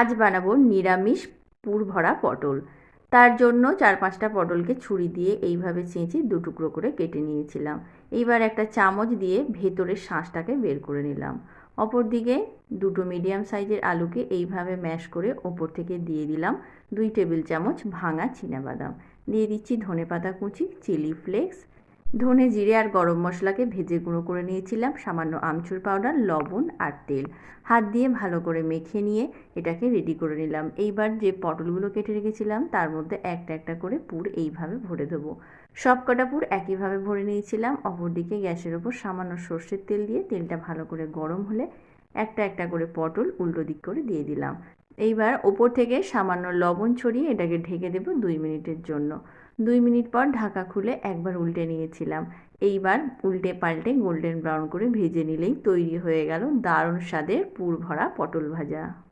আজ বানাবো নিরামিষ পুর ভরা পটল। তার জন্য চার পাঁচটা পটলকে ছুরি দিয়ে এইভাবে চেঁচে দু টুকরো করে কেটে নিয়েছিলাম। এইবার একটা চামচ দিয়ে ভেতরের শাঁসটাকে বের করে নিলাম। অপর দিকে দুটো মিডিয়াম সাইজের আলুকে এইভাবে ম্যাশ করে ওপর থেকে দিয়ে দিলাম দুই টেবিল চামচ ভাঙা বাদাম দিয়ে দিচ্ছি ধনে পাতা কুচি, চিলি ফ্লেক্স ধনে জিরে আর গরম মশলাকে ভেজে গুঁড়ো করে নিয়েছিলাম। সামান্য আমচুর পাউডার, লবণ আর তেল। হাত দিয়ে ভালো করে মেখে নিয়ে এটাকে রেডি করে নিলাম। এইবার যে পটলগুলো কেটে রেখেছিলাম, তার মধ্যে একটা একটা করে পুর এইভাবে ভরে দেবো। সব কটা পুর একইভাবে ভরে নিয়েছিলাম। অপরদিকে গ্যাসের ওপর সামান্য সর্ষের তেল দিয়ে তেলটা ভালো করে গরম হলে একটা একটা করে পটল উল্টো দিক করে দিয়ে দিলাম। এইবার ওপর থেকে সামান্য লবণ ছড়িয়ে এটাকে ঢেকে দেব দুই মিনিটের জন্য। দুই মিনিট পর ঢাকা খুলে একবার উল্টে নিয়েছিলাম। এইবার উল্টে পাল্টে গোল্ডেন ব্রাউন করে ভেজে নিলেই তৈরি হয়ে গেল দারুণ স্বাদের পুর ভরা পটল ভাজা।